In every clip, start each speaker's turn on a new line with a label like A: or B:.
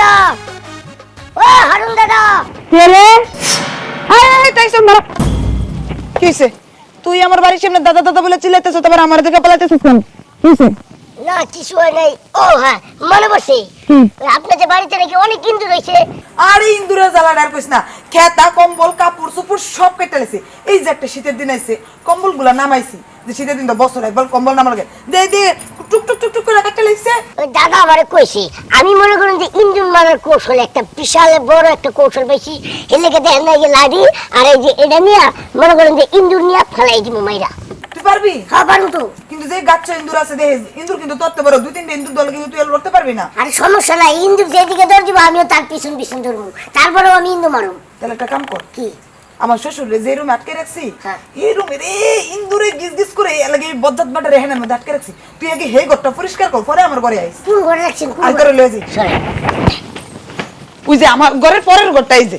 A: দাদা। ও হারুন দাদা।
B: তেলে এই তাইছন মারা কি হইছে? তুই আমার বাড়ির সামনে দাদা দাদা বলে চিল্লাইতেছ তারপর আমার দিকে পালাইতেছিস কেন? কি হইছে?
A: না কিছু হয় নাই। ও হ্যাঁ মনে পড়ছে? ওই আপনাদের বাড়িতে নাকি অনেক কিন্তু রয়েছে
C: আরে ইন্দুরে জ্বালা ডার কইস না। খেতা কম্বল কাপড় চুপুর সব কেটে লেছে এই যে একটা শীতের দিন আইছে কম্বলগুলা নামাইছি। যে শীতের দিন তো বছর একবার কম্বল নামার লাগে। দে দে টুক টুক টুক টুক করে কেটে লেছে
A: ওই দাদা আমারে কইছে আমি মনে করেন যে মারার কৌশল একটা বিশাল বড় একটা কৌশল পাইছি। এর লেগে দেখেন না এই যে লাডি আর এই যে এটা নিয়ে মনে করেন যে নিয়ে ফেলাই দিব মাইরা।
C: তুই পারবি?
A: হ্যাঁ পারব তো
C: কিন্তু যে গাছ ইন্দুর আছে দেখ ইন্দুর কিন্তু তত্ত্ব বড়। দুই তিনটে ইন্দুর দল কিন্তু তুই লড়তে পারবি না।
A: আর সমস্যা নাই ইন্দুর যেদিকে দৌড় দিব আমিও তার পিছন পিছন ধরবো। তারপরেও আমি ইন্দু মারব।
C: তাহলে একটা কাম কর।
A: কি?
C: আমার শ্বশুর যে রুমে আটকে রাখছি
A: হ্যাঁ।
C: এই রুমে রে ইন্দুরে গিজ গিজ করে লাগে বজ্জাত বাটা রেহানের মধ্যে আটকে রাখছি। তুই আগে হে ঘরটা পরিষ্কার কর পরে আমার ঘরে আইস।
A: কোন ঘরে
C: আর
A: ঘরে?
C: লয়ে যাই ওই যে আমার ঘরের পরের ঘরটা এই যে।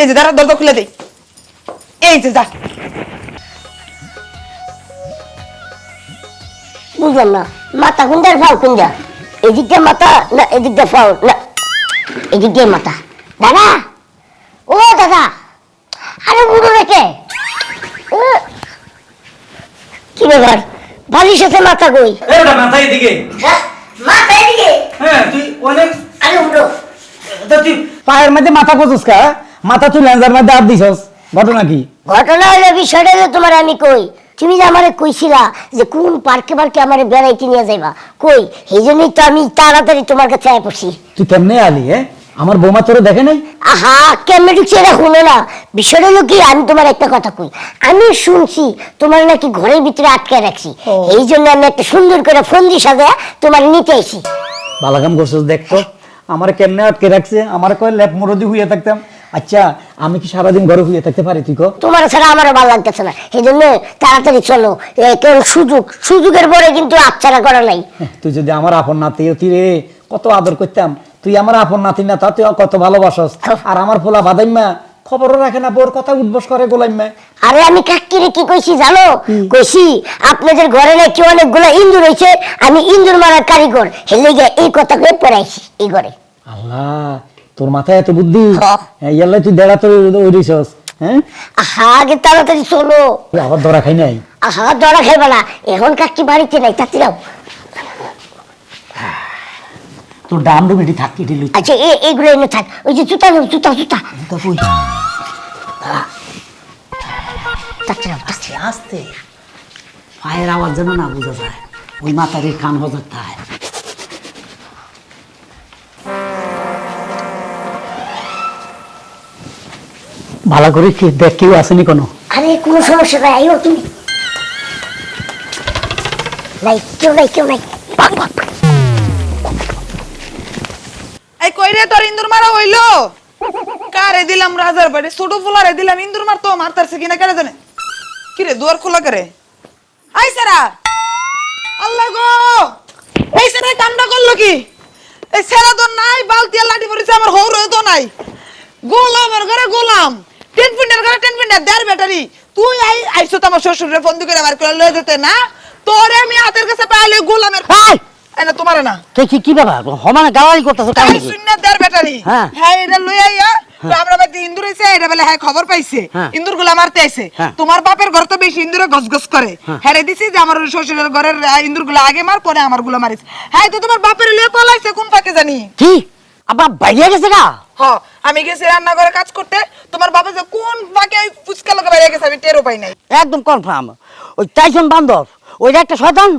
C: এই যে দাঁড়া দরজা খুলে দেই। এই যে যা।
A: বুঝলাম না। মাথা কোনটার ফাও কোনটা এদিক দিয়ে মাথা না এদিক দিয়ে ফাও? না। এদিক মাথা। দাদা! ও দাদা! আরে বুড়ো রেখে। কি ব্যাপার? বালির সাথে মাথা কই?
D: মাথা এদিকে।
A: হ্যাঁ মাথা এদিকে?
D: হ্যাঁ তুই অনেক
A: আরে বুড়ো
D: তুই
E: পায়ের মধ্যে মাথা কচুস কা? মাথা তুই লেন্সার মধ্যে হাত দিছস। ঘটনা কি?
A: ঘটনা হলো বিষয়টা হলো তোমার আমি কই। তুমি যে আমারে কইছিলা যে কোন পার্কে পার্কে আমারে বেড়াইতে নিয়ে যাইবা কই? এই জন্যই তো আমি তাড়াতাড়ি তোমার কাছে আয় পড়ছি।
E: তুই কেমনে আলি হ্যাঁ? আমার বৌমা তোরে দেখে নাই?
A: আহা কেমনে ঢুকছে এটা শুনো না। বিষয়টা হলো কি আমি তোমার একটা কথা কই। আমি শুনছি তোমার নাকি ঘরের ভিতরে আটকে রাখছি। এই জন্য আমি একটা সুন্দর করে ফন্দি সাজা তোমার নিতে আইছি
E: বালাকাম করছস দেখতো আমার কেমনে আটকে রাখছে? আমার কয় ল্যাপ মুরদি হইয়া থাকতাম। আচ্ছা আমি কি সারাদিন ঘরে হইয়া থাকতে পারি তুই কো?
A: তোমার ছাড়া আমারও ভালো লাগতেছে না। এই জন্য তাড়াতাড়ি চলো। কেবল সুযোগ সুযোগের পরে কিন্তু আচ্ছাড়া করা নাই।
E: তুই যদি আমার আপন নাতি হতি রে কত আদর করতাম। তুই আমার আপন নাতি না তা তুই কত ভালোবাসস? আর আমার পোলা বাদাইমা খবরও রাখে না বোর কথা উঠবস করে গোলাইমা
A: আরে আমি কাকিরে কি কইছি জানো? কইছি আপনাদের ঘরে নাকি অনেকগুলো ইন্দুর আমি ইন্দুর মারার কারিগর। হেলে গিয়ে এই কথা কয়ে পড়াইছি এই ঘরে।
E: আল্লাহ তোর মাথায় এত বুদ্ধি।
A: হ্যাঁ,
E: তুই দেড়া তোর ওইরিছস হ্যাঁ?
A: আহা আগে তাড়াতাড়ি চলো
E: আবার ধরা খাই নাই?
A: আহা দরা খাইবা না। এখন কাকি বাড়িতে নাই তাতে যাও
E: তোর ডাম ডুমিটি থাক কেটে লুই
A: আচ্ছা এ এইগুলো এনে থাক। ওই যে জুতা নাও, জুতা জুতা।
E: তা কই?
A: তাতে যাও।
E: আস্তে। পায়ের আওয়াজ যেন না বোঝা যায়। ওই মাথারে কান হজার থায় ভালো করে কি দেখ কেউ আসেনি কোনো।
A: আরে কোনো সমস্যা নাই আইও তুমি। নাই কেউ নাই কেউ নাই।
C: তোর ইন্দুর মারা হইল? কারে দিলাম রাজার বাড়ি? দিলাম ইন্দুর মার তো কারে জানে কি রে দুয়ার খোলা করে? আই গো! এই কামটা করল কি? এই তো নাই লাঠি আমার তো নাই। ঘরে গোলাম। ঘরে তুই আই আমার শ্বশুরের ফোন করে করে লয়ে যেতে, না? তোরে আমি হাতের কাছে পাইলে গোলামের
F: এই!
C: এই না তোমারে না।
F: তুই কি কি ব্যাপার? সমানে গালালি করতেছ কারণ
C: তাই
F: কি?
C: শূন্য ব্যাটারি।
F: হ্যাঁ।
C: হ্যাঁ এটা লই আইয়া তো আমরা বাড়িতে ইন্দুর হইছে এটা বলে হ্যাঁ খবর পাইছে।
F: হ্যাঁ।
C: ইন্দুরগুলা মারতে আইছে।
F: হ্যাঁ।
C: তোমার বাপের ঘর তো বেশি ইন্দুরে গসগস করে। হ্যাঁ। দিছি যে আমার শ্বশুরের ঘরের ইন্দুরগুলা আগে মার পরে আমারগুলা মারিস। হ্যাঁ তো তোমার বাপের লয়ে পলাইছে কোন ফাঁকে জানি?
F: কি? আবার বাইরে গেছে গা?
C: হ আমি গেছি রান্না করে কাজ করতে। তোমার বাবা যে কোন ফাঁকে ওই ফুচকা লোকে বাইরে গেছে আমি টেরও পাই নাই।
F: একদম কনফার্ম ওই টাইসন বান্দর ওইটা একটা শয়তান?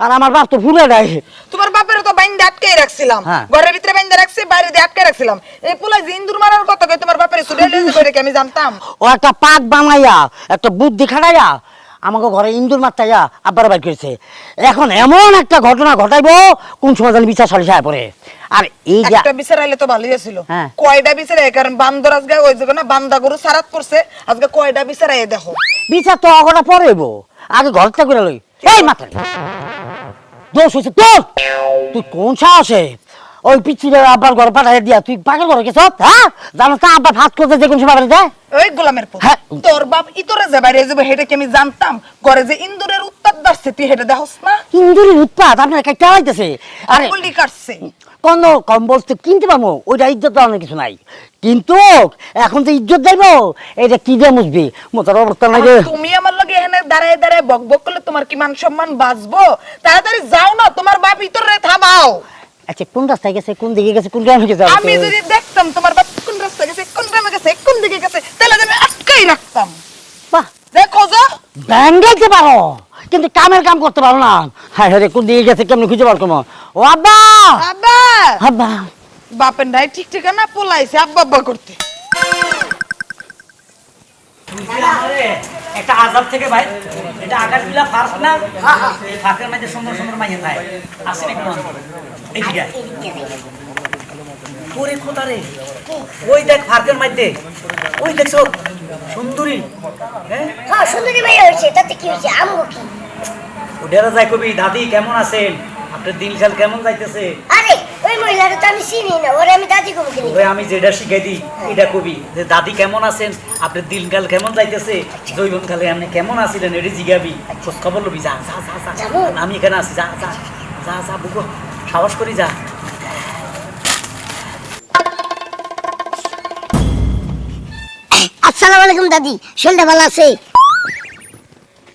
F: আর আমার বাপ তো ভুলে দেয়
C: তোমার বাপের তো বাইন্দে আটকে রাখছিলাম।
F: হ্যাঁ।
C: ঘরের ভিতরে বাইন্দে রাখছি বাইরে দিয়ে আটকে রাখছিলাম। এই পোলাই যে ইন্দুর মারার কথা কই তোমার বাপের সুডে লেজে করে কি আমি জানতাম?
F: ও একটা পাক বানাইয়া একটা বুদ্ধি খাটাইয়া আমাকে ঘরে ইন্দুর মারতাইয়া আব্বার বাইর করেছে। এখন এমন একটা ঘটনা ঘটাইবো কোন সময় জানি বিচার সালিশ আয় পরে আর এই যে
C: একটা বিচার আইলে তো ভালোই ছিল
F: হ্যাঁ।
C: কয়টা বিচার আয় কারণ বান্দর আজকে ওই জায়গা না বান্দা গরু সারাত করছে আজকে কয়টা বিচার আয় দেখো।
F: বিচার তো অগটা পরে হইব আগে ঘরটা করে লই। এই মাথা দোষ হয়েছে তোর। তুই কোন সাহসে ওই পিচ্ছিরে আব্বার ঘর পাঠাই দিয়া তুই পাগল ঘরে গেছ হ্যাঁ? জানো তো আব্বা ভাত করতে যে কোন সময় যায়
C: ওই গোলামের পর
F: হ্যাঁ।
C: তোর বাপ ইতরে যে বাইরে যাবে হেটা কি আমি জানতাম? ঘরে যে ইন্দুরের উত্তাপ দাসছে তুই হেটা দেখস না?
F: ইন্দুরের উৎপাত? আপনার হইতেছে। আরে
C: গুলি কাটছে
F: কোন কম বস্তু কিনতে পারব ওইটা ইজ্জত দেওয়ার কিছু নাই। কিন্তু এখন তো ইজ্জত দেব এটা কি দিয়ে মুসবি মোটার অবস্থা নাই
C: তুমি আমার লগে এখানে দাঁড়ায় দাঁড়ায় বক বক করলে তোমার কি মান সম্মান বাঁচবো? তাড়াতাড়ি যাও না তোমার বাপ ইতরে থামাও।
F: আচ্ছা কোন রাস্তায় গেছে কোন দিকে গেছে কোন গ্রামে গেছে?
C: আমি যদি দেখতাম তোমার বাপ কোন রাস্তা গেছে কোন গ্রামে গেছে কোন দিকে গেছে তাহলে তো আমি আটকাই রাখতাম।
F: বাহ।
C: দেখো যা।
F: ব্যাঙ্গাইতে পারো। কিন্তু কামের কাম করতে পারো না। হ্যাঁ হ্যাঁ কোন দিকে গেছে কেমনি খুঁজে পারো কোনো ও আব্বা!
C: আব্বা!
F: আব্বা!
C: বাপের নাই ঠিক ঠিকানা পোলাইছে আব্বা আব্বা করতে।
D: একটা আজাব থেকে ভাই এটা আকাশ বিলা ফার্স্ট না? এই ফাঁকের মধ্যে সুন্দর সুন্দর মাইয়া থাকে আসেন একটু এদিকে ওরে খোদা রে ওই দেখ ফাঁকের মধ্যে। ওই দেখছ সুন্দরী। হ্যাঁ?
A: হ্যাঁ সুন্দরী ভাই হয়েছে তাতে কি হয়েছে? আমগো কি?
D: যাই কবি দাদি কেমন আছেন? আপনার দিনকাল কেমন যাইতেছে?
A: আরে ওই মহিলাটা তো আমি চিনি না ওরে আমি দাদি কমে কিনি
D: ওই আমি যেটা শিখাই দিই এটা কবি যে দাদি কেমন আছেন? আপনার দিনকাল কেমন যাইতেছে? জৈবন আপনি কেমন আছিলেন? এটি জিগাবি খোঁজ খবর লবি যা যা যা যা। আমি এখানে আছি যা যা যা যা বুকো। সাহস করি যা।
A: আসসালামু আলাইকুম দাদি শরীরটা ভালো আছে?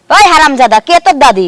G: ওই হারামজাদা, কে তোর দাদি?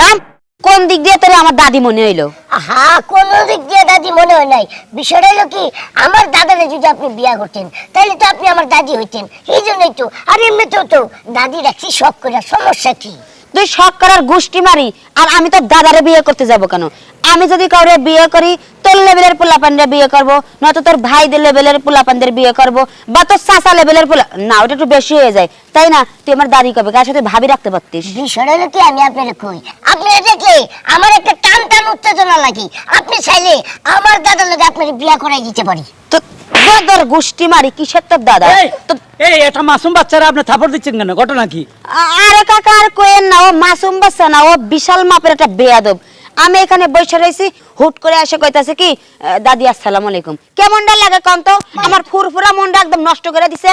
G: নাম? কোন দিক দিয়ে তোর আমার দাদি মনে হইল?
A: হা কোন দিক দিয়ে দাদি মনে হয় নাই। বিষয়টা হলো কি, আমার দাদারে যদি আপনি বিয়া করতেন তাহলে তো আপনি আমার দাদি হইতেন। এই জন্যই তো, আর এমনিতেও তো দাদি রাখছি সব করে সমস্যা কি?
G: তুই শখ করার গোষ্ঠী মারি, আর আমি তোর দাদারে বিয়ে করতে যাব কেন? আমি যদি কাউরে বিয়ে করি, তোর লেভেলের পোলাপানরা বিয়ে করব, নয়তো তোর ভাইদের লেভেলের পোলাপানদের বিয়ে করব, বা তোর চাচা লেভেলের পোলা না, ওটা একটু বেশি হয়ে যায়। তাই না? তুই আমার দাদি কবে? কার সাথে ভাবি রাখতে পারতিস?
A: বিষয়টা হলো কি, আমি আপনার কই। আপনি দেখলে আমার একটা টান টান উত্তেজনা লাগে। আপনি চাইলে আমার দাদার লোক আপনার বিয়া করাই দিতে পারি।
G: তো দাদার গোষ্ঠী মারি কিসের তোর দাদা? তো
E: এই এটা মাসুম বাচ্চারা আপনি থাপড় দিচ্ছেন কেন? ঘটনা কি?
G: আরে কাকা আর কোয়েন না ও মাসুম বাচ্চা না ও বিশাল মাপের একটা বেয়াদব। আমি এখানে বসে রয়েছি হুট করে এসে কইতাছে কি দাদি আসসালামু আলাইকুম। কেমনটা লাগে কম তো? আমার ফুরফুরা মনটা একদম নষ্ট করে দিছে।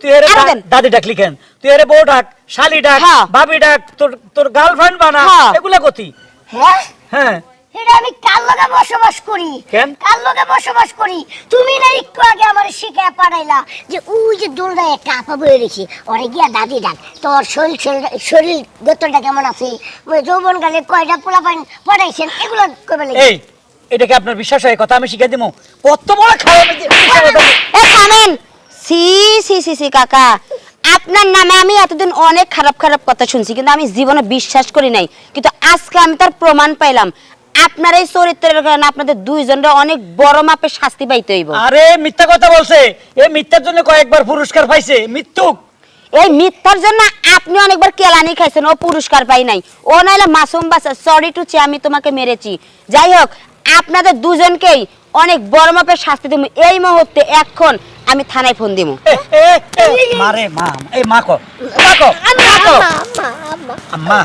E: তুই এর দাদি ডাকলি কেন তুই এর বউ ডাক শালি ডাক
G: হ্যাঁ।
E: ভাবি ডাক তোর তোর গার্লফ্রেন্ড বানা
G: হ্যাঁ।
E: এগুলা কতি?
A: হ্যাঁ?
E: হ্যাঁ।
A: এটা আমি কার লগে বসবাস করি? কার লগে বসবাস করি? তুমি না একটু আগে আমার শিখে পাঠাইলা যে ওই যে দোলনায় একটা আপা বয়ে রেখি ওরে গিয়া দাদি ডাক তোর শরীর শরীর- শরীর কেমন আছে? যৌবন কালে কয়টা পোলা পাইন পড়াইছেন এগুলো কবে
E: এই এটা কি আপনার বিশ্বাস হয়? কথা আমি শিখাই দিমু? কত বড় খাওয়া
G: এ থামেন। সি সি সি সি কাকা আপনার নামে আমি এতদিন অনেক খারাপ খারাপ কথা শুনছি কিন্তু আমি জীবনে বিশ্বাস করি নাই। কিন্তু আজকে আমি তার প্রমাণ পাইলাম। আপনার এই চরিত্রের কারণে আপনাদের দুইজনের অনেক বড় মাপের শাস্তি পাইতে হইব।
E: আরে মিথ্যা কথা বলছে। এই মিথ্যার জন্য কয়েকবার পুরস্কার পাইছে। মৃত্যুক
G: এই মিথ্যার জন্য আপনি অনেকবার কেলানি খাইছেন ও পুরস্কার পাই নাই। ও নাইলে মাসুম বাসা সরি টু চে আমি তোমাকে মেরেছি। যাই হোক আপনাদের দুজনকেই অনেক বড় মাপের শাস্তি দেবো। এই মুহূর্তে এখন আমি থানায় ফোন দিব
E: মারে মা এই মা কো মা কো মা কো। আম্মা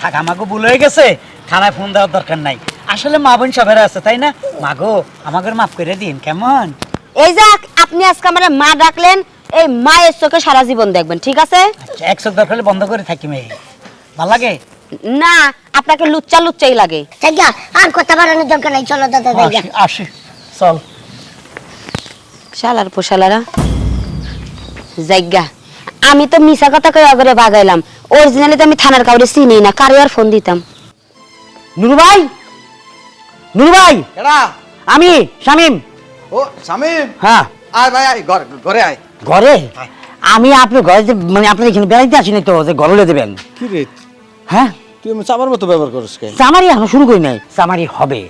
E: থাক আমাকে ভুল হয়ে গেছে। থানায় ফোন দেওয়ার দরকার নাই। আসলে মা বোন সবেরা আছে তাই না? মাগো আমাকে মাফ করে দিন কেমন?
G: এই যে আপনি আজকে আমার মা ডাকলেন এই মায়ের চোখে সারা জীবন দেখবেন ঠিক আছে?
E: আচ্ছা একশো দরকার হলে বন্ধ করে থাকি মেয়ে। ভালো লাগে?
G: না আপনাকে লুচ্চা লুচ্চাই লাগে।
A: আর কথা বাড়ানোর দরকার নাই চলো দাদা
E: আসি আসি চল।
G: শালার পোশালারা। জায়গা। আমি তো মিশা কথা কয়ে অগরে বাগাইলাম। অরিজিনালি তো আমি থানার কাউরে চিনি না কারে আর ফোন দিতাম?
F: নুরু ভাই? নুরু ভাই?
H: এরা?
F: আমি শামিম।
H: ও শামিম?
F: হ্যাঁ।
H: আয় ভাই আয় ঘর- ঘরে আয়।
F: ঘরে? আমি আপনার ঘরে যে মানে আপনার এখানে বেড়াইতে আসিনি তো যে ঘরে দেবেন।
H: কি রে?
F: হ্যাঁ?
H: তুই চাপার মতো ব্যবহার করিস কে?
F: চামারি এখনও শুরু করি নাই চামারি হবে।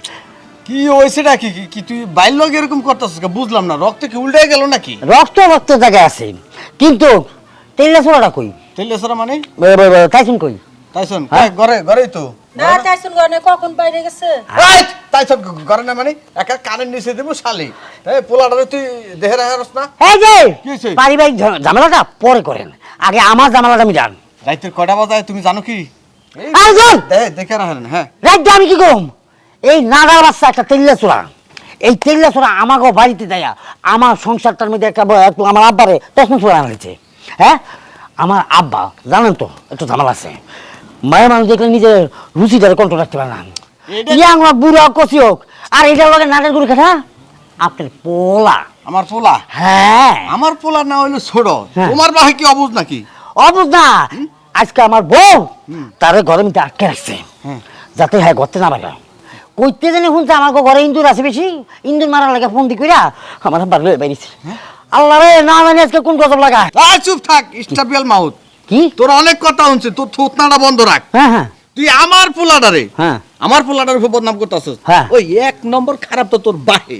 H: কি হয়েছে নাকি কি কি তুই বাইর লগে এরকম করতেছিস কে? বুঝলাম না রক্ত কি উল্টে গেল নাকি?
F: রক্ত রক্ত জায়গায় আছে। কিন্তু তেলটা কই?
H: তেলে সারা মানে?
F: তাইছুন কই?
H: তাইছন কয় ঘরে ঘরেই তো।
I: না টাইসন গনে কখন বাইরে গেছে?
H: এই, তাইছন ঘরে না মানে একা কানের নিচে দেবো শালি। এই পোলাটারে তুই দেহে রাখারস না।
F: এই যে পারিবারিক ঝামেলাটা পরে করেন। আগে আমার ঝামেলাটা আমি জান।
H: রাইতের কয়টা বাজায় তুমি জানো কি? এই
F: আর
H: দেখে রাখেন হ্যাঁ।
F: রাজ্যে আমি কি করম? এই নাগার বাচ্চা একটা তেল্লা চোরা। এই তেল্লা চোরা আমাকে বাড়িতে দেয়া। আমার সংসারটার মধ্যে একটু আমার আব্বারে তখন চোরা আনছে হ্যাঁ? আমার আব্বা জানেন তো একটু ঝামেলা আছে। মায়ের মানুষ দেখলে নিজের রুচিটারে কন্ট্রোল রাখতে পারে না। ইয়াং হোক বুড়ো হোক কচি হোক আর এটার লগে নাটের করে খেটা আপনার পোলা।
H: আমার পোলা?
F: হ্যাঁ।
H: আমার পোলা না হইল ছোট।
F: হ্যাঁ।
H: তোমার বাহে কি অবুঝ নাকি?
F: অবুঝ না। আজকে আমার বউ তারে ঘরে মধ্যে আটকে রাখছে। যাতে হ্যাঁ ঘরতে না পারে। কইতে জানি শুনছে আমার ঘরে ইন্দুর আছে বেশি। ইন্দুর মারার লাগে ফোন দি কইরা আমার বার লয়ে বাইরিছে আল্লাহ রে না মানে আজকে কোন গজব লাগা
H: চুপ থাক স্টাবিয়াল মাউথ
F: কি?
H: তোর অনেক কথা হচ্ছে তোর থুতনাটা বন্ধ রাখ।
F: হ্যাঁ হ্যাঁ।
H: তুই আমার ফুলাডারে
F: হ্যাঁ।
H: আমার ফুলাডারে উপর বদনাম করতেছিস।
F: হ্যাঁ।
H: ওই এক নম্বর খারাপ তো তোর বাহে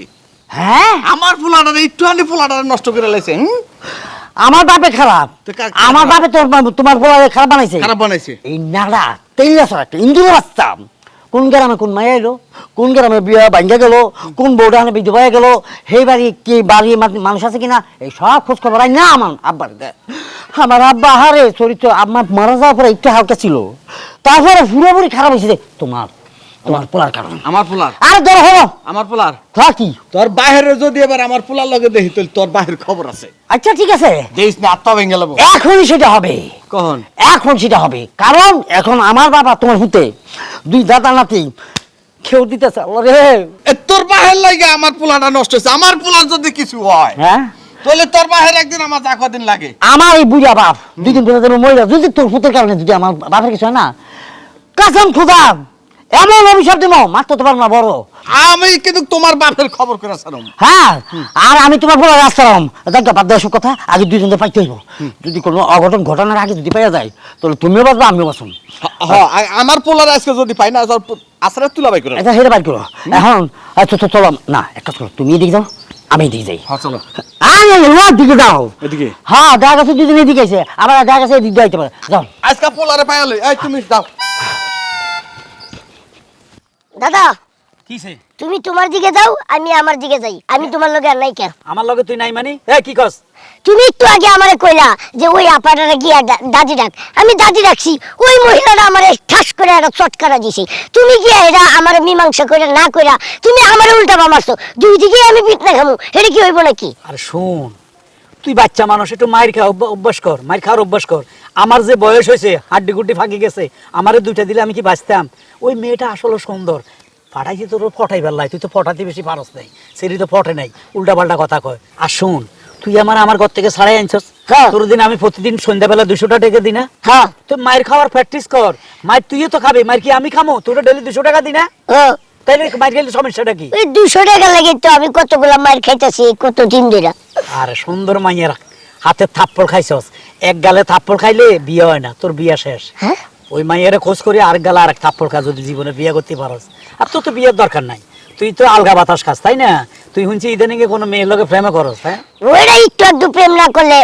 F: হ্যাঁ?
H: আমার ফুলাডারে একটু আনি ফুলাডারে নষ্ট করে লাইছে হুম?
F: আমার বাপে খারাপ। আমার বাপে তোর তোমার ফুলাডারে খারাপ বানাইছে।
H: খারাপ বানাইছে।
F: এই নাড়া তেল একটা ইন্দুর বাচ্চা কোন গ্রামে কোন মায়া এলো কোন গ্রামে বিয়া গেল? কোন বউটা হানে বিধবা গেল? সেই বাড়ি কি বাড়ি মানুষ আছে কিনা? এই সব খোঁজ খবর না আমার আব্বার দে। আমার আব্বা, হারে, চরিত্র আমার মারা যাওয়ার পরে একটু হালকা ছিল। তারপরে পুরোপুরি খারাপ হয়েছে। তোমার তোমার পোলার কারণ।
H: আমার পোলার।
F: আরে ধরো হলো
H: আমার পোলার।
F: তা কি?
H: তোর বাহিরে যদি এবার আমার পোলার লগে দেখি তাহলে তোর বাহির খবর আছে।
F: আচ্ছা ঠিক আছে।
H: দেখিস না আত্মা ভেঙে যাব
F: এখনই সেটা হবে।
H: কখন?
F: এখন সেটা হবে। কারণ এখন আমার বাবা তোমার হুতে দুই দাদা নাতি কেউ দিতেছে। রে।
H: তোর বাহির লাগে আমার পোলাটা নষ্ট হয়েছে। আমার পোলার যদি কিছু হয়
F: হ্যাঁ?
H: তাহলে তোর বাহির একদিন আমার যা কদিন লাগে।
F: আমার এই বুড়া বাপ দুই দিন পরে যেন মহিলা যদি তোর পুতের কারণে যদি আমার বাপের কিছু হয় না কাসম খুদা। এমন অভিশাপ দিব মাত্র তোমার না বড়।
H: আমি কিন্তু তোমার বাপের খবর করে ছাড়ম
F: হ্যাঁ আর আমি তোমার বলে রাস্তাম দেখা বাদ দেওয়ার কথা আগে দুইজন পাইতে হইব। যদি কোনো অঘটন ঘটনার আগে যদি পাইয়া যায় তাহলে তুমিও বাঁচবা আমিও বাঁচুন
H: আমার পোলার আজকে যদি পাই না আসারে তুলা বাই করে
F: এটা সেটা বাইর করো। এখন আচ্ছা তো চলো না একটা চলো তুমি এদিকে যাও আমি এদিকে যাই।
H: হ্যাঁ চলো।
F: আরে ওর দিকে যাও।
H: এদিকে।
F: হ্যাঁ দেখা গেছে দুদিন এদিকে আছে আবার দেখা গেছে এদিক দিয়ে আইতে পারে। যাও।
H: আজকে পোলারে পাইলে এই তুমি যাও।
A: দাদা
E: কিসে
A: তুমি তোমার দিকে যাও আমি আমার দিকে যাই। আমি তোমার লগে আর নাই কেন?
E: আমার লগে তুই নাই মানি? এ কি কস?
A: তুমি একটু আগে আমারে কইলা যে ওই আপাটারা গিয়া দাদি ডাক। আমি দাদি ডাকছি ওই মহিলাটা আমারে ঠাস করে একটা চটকারা দিছে। তুমি গিয়া এরা আমার মীমাংসা করে না কইরা তুমি আমার উল্টা মারছো দুই দিকে আমি পিটনা খামু এটা কি হইব নাকি?
E: আর শোন তুই বাচ্চা মানুষ একটু মায়ের খাওয়া অভ্যাস কর মায়ের খাওয়ার অভ্যাস কর। আমার যে বয়স হয়েছে হাড্ডি গুড্ডি ফাঁকি গেছে আমারে দুইটা দিলে আমি কি বাঁচতাম? ওই মেয়েটা আসলে সুন্দর। ফাটাইছি তোর ফটাই বেলায় তুই তো ফটাতে বেশি পারস নাই সেটি তো ফটে নাই উল্টা পাল্টা কথা কয়। আর শোন তুই আমার আমার ঘর থেকে ছাড়াই আনছস?
A: হ্যাঁ।
E: তোর দিন আমি প্রতিদিন সন্ধ্যাবেলা দুশোটা টাকা দিই না?
A: হ্যাঁ।
E: তুই মায়ের খাওয়ার প্র্যাকটিস কর। মায়ের তুইও তো খাবি মায়ের কি আমি খামো? তোর ডেলি দুশো টাকা দিই না?
A: হ্যাঁ।
E: তাইলে মায়ের গেলে সমস্যাটা কি?
A: ওই দুশো টাকা লাগে তো আমি কতগুলা মার খাইতেছি কত দিন ধরে
E: আর সুন্দর মাইয়ের হাতে থাপ্পড় খাইছস। এক গালে থাপ্পড় খাইলে বিয়ে হয় না তোর বিয়ে শেষ।
A: হ্যাঁ?
E: ওই মাইয়ের খোঁজ করে আরেক গালে আরেক থাপ্পড় খা যদি জীবনে বিয়ে করতে পারস। আর তোর তো বিয়ের দরকার নাই। তুই তো আলগা বাতাস খাস তাই না? তুই শুনছি ইদানিং কোনো মেয়ের লোকে প্রেমে করস হ্যাঁ?
A: ওইটা একটু একটু প্রেম না করলে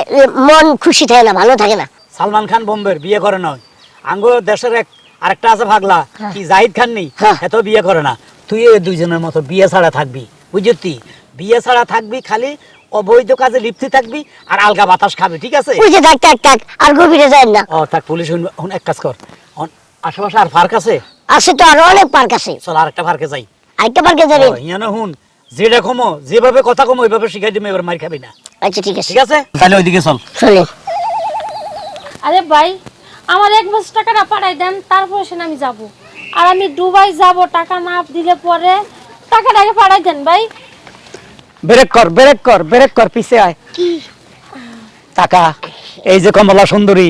A: মন খুশি থাকে না ভালো থাকে না।
E: সালমান খান বোম্বের বিয়ে করে নয় আঙ্গ দেশের এক আরেকটা আছে ভাগলা। কি জাহিদ খান নেই
A: হ্যাঁ।
E: এত বিয়ে করে না। তুই এই দুইজনের মতো বিয়ে ছাড়া থাকবি বুঝতি বিয়ে ছাড়া থাকবি খালি অবৈধ কাজে লিপ্তি থাকবি আর আলগা বাতাস খাবি ঠিক আছে?
A: ওই যে থাক থাক থাক আর গভীরে যায় না।
E: ও থাক পুলিশ শুনবে এখন এক কাজ কর। অন- আশেপাশে আর পার্ক আছে?
A: আছে তো আরও অনেক পার্ক আছে।
E: চল আরেকটা পার্কে যাই।
A: আরেকটা পার্কে যাবেন
E: ও, ইয়ানো হুন যেটা কমো যেভাবে কথা কমো ওইভাবে শিখাই দিবি এবার মার খাবি না।
A: আচ্ছা ঠিক আছে।
E: ঠিক আছে? তাহলে ওইদিকে চল।
A: চলেন
I: আরে ভাই আমার এক মাস টাকাটা পাঠাই দেন তারপরে সেখানে আমি যাব। আর আমি দুবাই যাব টাকা না দিলে পরে টাকাটাকে আগে পাঠাই দেন ভাই।
E: ব্রেক কর ব্রেক কর ব্রেক কর পিছে আয়। টাকা এই যে কমলা সুন্দরী।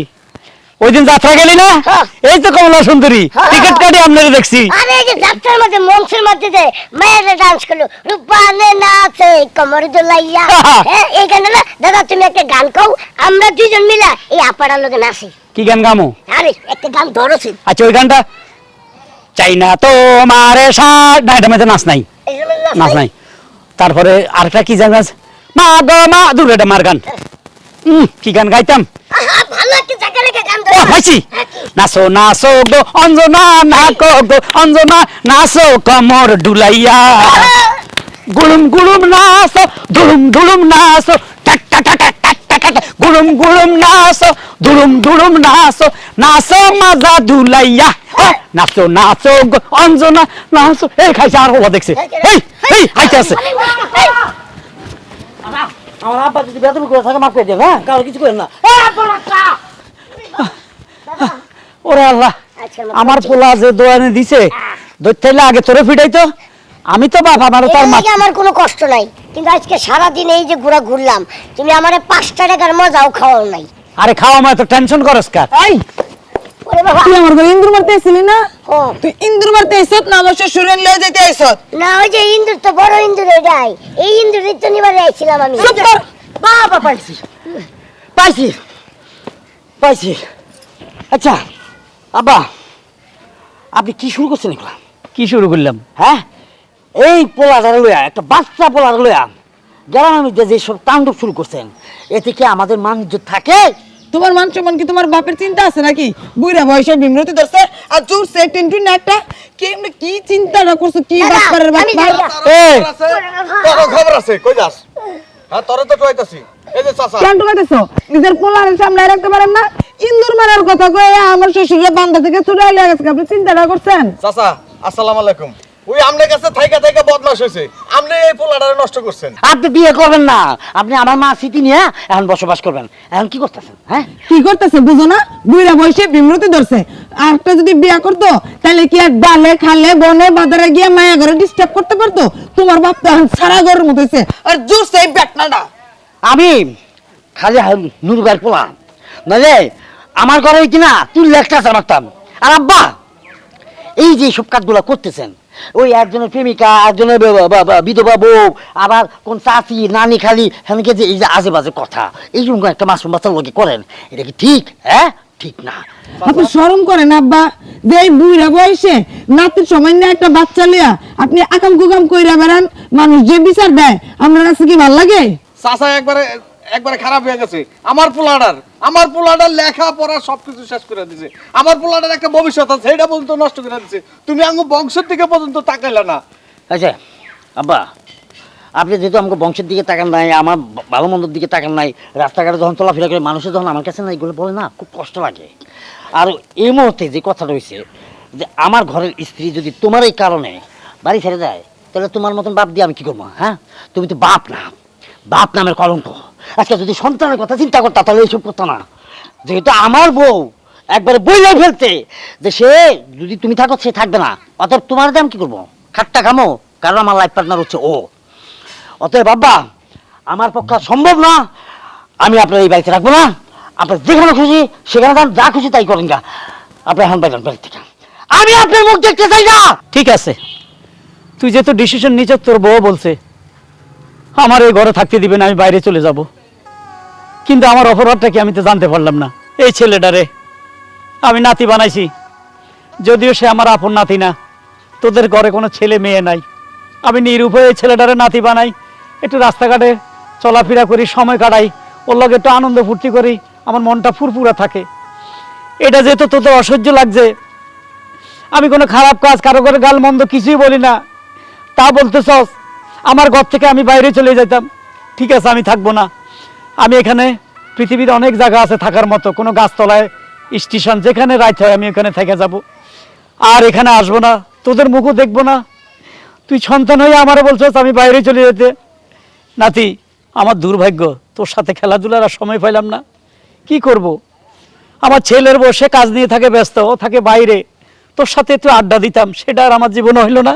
E: ওই দিন যাত্রা গেলি না?
A: হ্যাঁ।
E: এই তো কমলা সুন্দরী
A: হ্যাঁ।
E: টিকিট কাটি আপনারা দেখছি।
A: আরে যে যাত্রার মধ্যে মঞ্চের মধ্যে যে মেয়েরা ডান্স করল রূপানে নাচে কমর দোলাইয়া। হ্যাঁ এই না দাদা তুমি একটা গান কও আমরা দুইজন মিলা এই আপাড়ার লোকে নাচি।
E: কি গান গামো?
A: আরে একটা গান ধরেছি
E: আচ্ছা ওই গানটা চাই না তো মারে সার না এটা মধ্যে নাচ নাই।
A: নাচ
E: নাই? তারপরে আরেকটা কি গান আছে? মা গো মা দূর এটা মার গান। কি গান গাইতাম নাচো নাচো গো অঞ্জনা নাকো গো অঞ্জনা নাচো কমর ডুলাইয়া গুলুম গুলুম নাচো দুলুম দুলুম নাচো গুলুম গুলুম নাচো দুলুম দুলুম নাচো নাচো মাজা দুলাইয়া নাচো নাচো গ- অঞ্জনা নাচো এই খাইছে আর হবা দেখছে এই এই হাইতে আছে
F: আমার আব্বা যদি বেতন করে থাকে মাফ করে দেন হ্যাঁ? কারও কিছু করেন না।
E: ওরে আল্লাহ আমার পোলা যে দোয়ানে দিছে দৈত্যাইলে আগে তোরে ফিটাইতো আমি তো বাপ আমারও মা
A: আমার কোনো কষ্ট নাই। কিন্তু আজকে সারাদিন এই যে ঘোরা ঘুরলাম তুমি আমারে পাঁচটা টাকার মজাও খাওয়াও নাই।
E: আরে খাওয়া মা তো টেনশন করস কার
B: তুই আমার ঘরে ইন্দুর মারতে আসছিলি না?
A: ও
B: তুই ইন্দুর মারতে আইছত না? আমার শ্বশুরের লয়ে যেতে
A: না ওই যে ইন্দুর তো বড় ইন্দুর এটাই। এই ইন্দুর তো নিবার আইছিলাম আমি।
B: চুপ কর।
F: বাবা পাইছি। পাইছি। পাইছি। আচ্ছা আব্বা আপনি কি শুরু করছেন এগুলা?
E: কি শুরু করলাম?
F: হ্যাঁ? এই পোলাটারে লইয়া একটা বাচ্চা পোলার লইয়া গ্রামের মধ্যে যে সব তাণ্ডব শুরু করছেন এতে কি আমাদের মান থাকে।
B: তোমার মান সম্মান কি তোমার বাপের চিন্তা আছে নাকি? বুইরা বয়সে বিমরতি ধরছে আর জোর সে টিনটু একটা। কি এমনি কি চিন্তাটা করছ? কি বাটপার
A: যাইয়া।
E: এই।
H: তোর খবর আছে কই যাস? হ্যাঁ তোরে তো টুয়াইতাছি এই যে চাচা।
B: কেন ঢুকাইতেছো নিজের পোলারের সামনে রাখতে পারেন না। ইন্দুর মারার কথা কয়ে আমার শ্বশুরের বান্দা থেকে চুরে আইলে গেছে আপনি চিন্তা না করছেন?
H: চাচা আসসালামু আলাইকুম। ওই আমনে কাছে থাইকা থাইকা বদমাশ হয়েছে। আপনি এই পোলাটারে নষ্ট করছেন।
F: আপনি বিয়ে করবেন না। আপনি আমার মা স্মৃতি নিয়ে এখন বসবাস করবেন। এখন কি করতেছেন হ্যাঁ?
B: কি করতেছে বুঝো না? বুইরা বয়সে বিমরতি ধরছে। আরেকটা যদি বিয়া করতো তাহলে কি আর ডালে খালে বনে বাজারে গিয়ে মায়া ঘরে ডিস্টার্ব করতে পারতো? তোমার বাপ তো এখন সারা ঘরের মতো হয়েছে। আর জোর সেই ব্যাটনাটা
F: আমি খালি নুরবার পোলা। নইলে আমার ঘরে কিনা তুই লেখটা মারতাম। আর আব্বা এই যে সব কাজগুলো করতেছেন ওই একজনের প্রেমিকা একজনের বিধবা বউ আবার কোন চাচি নানি খালি হেনকে যে এই যে আজে বাজে কথা এই জন্য একটা মাসুম বাচ্চার লোকে করেন এটা কি ঠিক? হ্যাঁ? ঠিক না।
B: আপনি শরম করেন আব্বা। যে এই বুইরা বয়সে নাতির সময় নিয়ে একটা বাচ্চা লিয়া আপনি আকাম কুকাম কইরা বেড়ান মানুষ যে বিচার দেয় আপনার কাছে কি ভালো লাগে?
H: চাচা একবারে একবারে খারাপ হয়ে গেছে। আমার পোলাটার আমার পোলাটার লেখা পড়া সবকিছু শেষ করে দিছে। আমার পোলাটার একটা ভবিষ্যৎ আছে সেটা পর্যন্ত নষ্ট করে দিছে। তুমি আঙ্গু বংশের দিকে পর্যন্ত তাকাইলা না।
F: আচ্ছা আব্বা, আপনি যেহেতু আমাকে বংশের দিকে তাকান নাই, আমার ভালো মন্দর দিকে তাকান নাই, রাস্তাঘাটে যখন চলাফেরা করে মানুষের যখন আমার কাছে না এগুলো বলে না, খুব কষ্ট লাগে। আর এই মুহূর্তে যে কথা রয়েছে যে আমার ঘরের স্ত্রী যদি তোমার এই কারণে বাড়ি ছেড়ে যায় তাহলে তোমার মতন বাপ দিয়ে আমি কি করব হ্যাঁ? তুমি তো বাপ না। বাপ নামের কলঙ্ক। আজকে যদি সন্তানের কথা চিন্তা করতো, তাহলে এইসব করতো না। যেহেতু আমার বউ একবারে বইলে ফেলতে, যে সে যদি তুমি থাকো, সে থাকবে না। অতএব তোমার দাম কি করব? খাট্টা খামো কারণ আমার লাইফ পার্টনার হচ্ছে ও। অতএব বাবা আমার পক্ষে সম্ভব না। আমি আপনার এই বাড়িতে রাখব না। আপনার যেখানে খুশি, সেখানে যান, যা খুশি তাই করেন গা। আপনি এখন বাইরেন বাড়ি থেকে। আমি আপনার মুখ দেখতে চাই না!
E: ঠিক আছে। তুই যেহেতু ডিসিশন নিচ তোর বউ বলছে। আমার এই ঘরে থাকতে দিবে না আমি বাইরে চলে যাব। কিন্তু আমার অপরাধটা কি আমি তো জানতে পারলাম না। এই ছেলেটারে আমি নাতি বানাইছি। যদিও সে আমার আপন নাতি না, তোদের ঘরে কোনো ছেলে মেয়ে নাই। আমি নিরুপায় এই ছেলেটারে নাতি বানাই, একটু রাস্তাঘাটে চলাফেরা করি, সময় কাটাই, ওর লগে একটু আনন্দ ফুর্তি করি, আমার মনটা ফুরফুরা থাকে। এটা যেহেতু তোদের অসহ্য লাগছে, আমি কোনো খারাপ কাজ, কারও করে গাল মন্দ কিছুই বলি না। তা বলতেছস আমার ঘর থেকে আমি বাইরে চলে যেতাম ঠিক আছে, আমি থাকব না। আমি এখানে পৃথিবীর অনেক জায়গা আছে থাকার মতো, কোনো গাছতলায়, স্টেশন, যেখানে রাইত হয় আমি ওখানে থেকে যাব। আর এখানে আসব না, তোদের মুখও দেখব না। তুই সন্তান হয়ে আমারে বলছস আমি বাইরে চলে যেতে। নাতি, আমার দুর্ভাগ্য, তোর সাথে খেলাধুলার আর সময় পাইলাম না। কি করব। আমার ছেলের বসে কাজ নিয়ে থাকে ব্যস্ত, ও থাকে বাইরে। তোর সাথে একটু আড্ডা দিতাম, সেটা আর আমার জীবনে হইল না।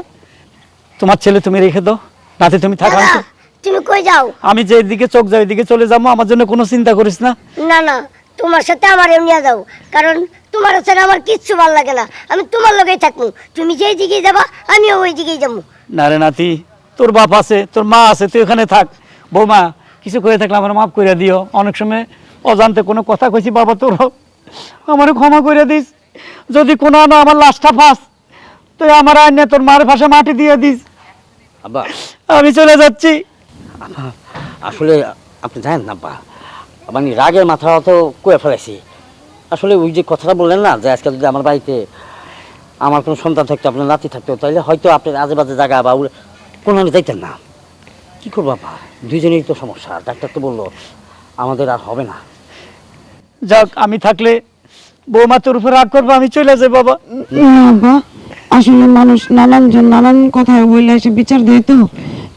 E: তোমার ছেলে তুমি রেখে দাও। নাতে তুমি থাকা
A: দাদা, তুমি কই যাও?
E: আমি যে দিকে চোখ যাই ওইদিকে চলে যাব আমার জন্য কোনো চিন্তা করিস না।
A: না না তোমার সাথে আমার নিয়ে যাও কারণ তোমার ছাড়া আমার কিচ্ছু ভালো লাগে না। আমি তোমার লগেই থাকব তুমি যেই দিকেই যাবা আমিও ওই দিকেই যাব।
E: না রে নাতি তোর বাপ আছে তোর মা আছে তুই ওখানে থাক। বৌমা কিছু করে থাকলে আমার মাফ করে দিও। অনেক সময় অজান্তে কোনো কথা কইছি বাবা তোর আমার ক্ষমা করে দিস। যদি কোনো না আমার লাশটা ফাঁস তুই আমার আইনে তোর মার ফাঁসে মাটি দিয়ে দিস।
F: আব্বা।
E: আমি চলে যাচ্ছি।
F: আসলে আপনি জানেন না বা মানে রাগের মাথা তো কয়ে ফেলেছি আসলে ওই যে কথাটা বললেন না যে আজকে যদি আমার বাড়িতে আমার কোনো সন্তান থাকতো আপনার নাতি থাকতো তাহলে হয়তো আপনার আজে বাজে জায়গা বা কোনো আমি যাইতেন না। কী করব বাবা দুইজনেরই তো সমস্যা ডাক্তার তো বলল আমাদের আর হবে না।
E: যাক আমি থাকলে বৌমা তোর উপর রাগ করব আমি চলে যাই বাবা
B: আব্বা। আসলে মানুষ নানান জন নানান কথায় বললে এসে বিচার দেয় তো।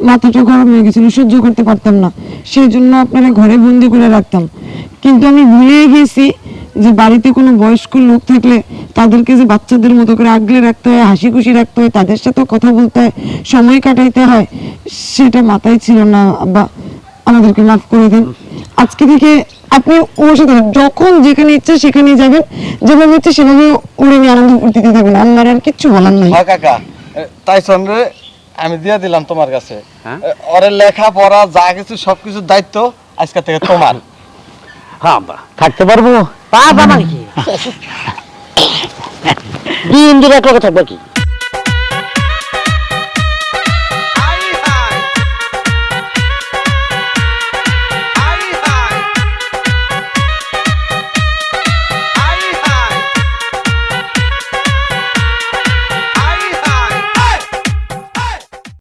B: মাথাটা গরম হয়ে গেছিল, সহ্য করতে পারতাম না। সেই জন্য আপনারা ঘরে বন্দি করে রাখতাম। কিন্তু আমি ভুলে গেছি যে বাড়িতে কোনো বয়স্ক লোক থাকলে তাদেরকে যে বাচ্চাদের মতো করে আগলে রাখতে হয়, হাসি খুশি রাখতে হয়, তাদের সাথেও কথা বলতে হয়, সময় কাটাইতে হয়, সেটা মাথায় ছিল না আব্বা আমাদেরকে মাফ করে দেন। আজকে থেকে আপনি ওর সাথে যখন যেখানে ইচ্ছে সেখানেই যাবেন। যেভাবে ইচ্ছে সেভাবে ওরে নিয়ে আনন্দ করতে থাকবেন আপনার আর কিচ্ছু বলার নাই।
H: হ্যাঁ কাকা। তাই রে আমি দিয়ে দিলাম তোমার কাছে। এ, ওরে লেখা পড়া যা কিছু সবকিছু দায়িত্ব আজকে থেকে তোমার।
F: হ্যাঁ থাকতে পারব? পাবা মানে কি দিন দিন এক লগে থাকবে কি?